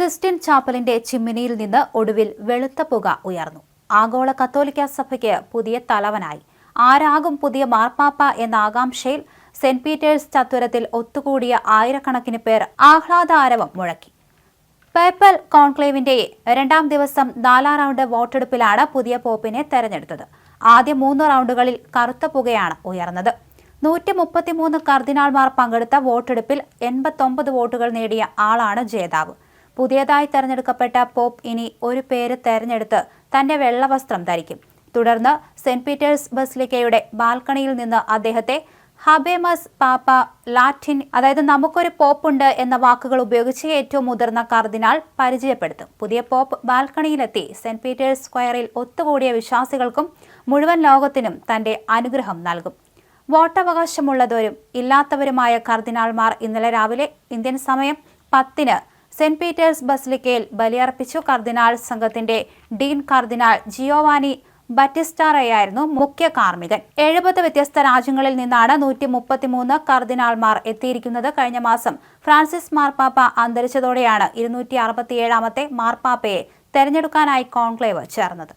Cystine ചാപ്പലിന്റെ ചിമ്മിനിയിൽ നിന്ന് ഒടുവിൽ വെളുത്ത പുക ഉയർന്നു. ആഗോള കത്തോലിക്ക സഭയ്ക്ക് പുതിയ തലവനായി. ആരാകും പുതിയ മാർപ്പാപ്പ എന്ന ആകാംക്ഷയിൽ സെന്റ് പീറ്റേഴ്സ് ചത്വരത്തിൽ ഒത്തുകൂടിയ ആയിരക്കണക്കിന് പേർ ആഹ്ലാദാരവം മുഴക്കി. പേപ്പൽ കോൺക്ലേവിന്റെ രണ്ടാം ദിവസം നാലാം റൗണ്ട് വോട്ടെടുപ്പിലാണ് പുതിയ പോപ്പിനെ തെരഞ്ഞെടുത്തത്. ആദ്യ മൂന്ന് റൗണ്ടുകളിൽ കറുത്ത പുകയാണ് ഉയർന്നത്. നൂറ്റി മുപ്പത്തിമൂന്ന് കർദിനാൾമാർ പങ്കെടുത്ത വോട്ടെടുപ്പിൽ എൺപത്തൊമ്പത് വോട്ടുകൾ നേടിയ ആളാണ് ജേതാവ്. പുതിയതായി തെരഞ്ഞെടുക്കപ്പെട്ട പോപ്പ് ഇനി ഒരു പേര് തെരഞ്ഞെടുത്ത് തന്റെ വെള്ളവസ്ത്രം ധരിക്കും. തുടർന്ന് സെന്റ് പീറ്റേഴ്സ് ബസ്ലിക്കയുടെ ബാൽക്കണിയിൽ നിന്ന് അദ്ദേഹത്തെ ഹബേമസ് പാപ്പ ലാറ്റിൻ അതായത് നമുക്കൊരു പോപ്പുണ്ട് എന്ന വാക്കുകൾ ഉപയോഗിച്ച് ഏറ്റവും മുതിർന്ന കർദിനാൾ പരിചയപ്പെടുത്തും. പുതിയ പോപ്പ് ബാൽക്കണിയിലെത്തി സെന്റ് പീറ്റേഴ്സ് സ്ക്വയറിൽ ഒത്തുകൂടിയ വിശ്വാസികൾക്കും മുഴുവൻ ലോകത്തിനും തന്റെ അനുഗ്രഹം നൽകും. വോട്ടവകാശമുള്ളവരും ഇല്ലാത്തവരുമായ കർദിനാൾമാർ ഇന്നലെ രാവിലെ ഇന്ത്യൻ സമയം പത്തിന് സെന്റ് പീറ്റേഴ്സ് ബസ്ലിക്കയിൽ ബലിയർപ്പിച്ചു കർദിനാൾ സംഘത്തിന്റെ ഡീൻ കർദിനാൾ ജിയോവാനി ബറ്റിസ്റ്റാറയായിരുന്നു മുഖ്യ കാർമ്മികൻ. എഴുപത് വ്യത്യസ്ത രാജ്യങ്ങളിൽ നിന്നാണ് നൂറ്റി മുപ്പത്തിമൂന്ന് കർദിനാൾമാർ എത്തിയിരിക്കുന്നത് കഴിഞ്ഞ മാസം. ഫ്രാൻസിസ് മാർപ്പാപ്പ അന്തരിച്ചതോടെയാണ് ഇരുന്നൂറ്റി അറുപത്തിയേഴാമത്തെ മാർപ്പാപ്പയെ തെരഞ്ഞെടുക്കാനായി കോൺക്ലേവ് ചേർന്നത്.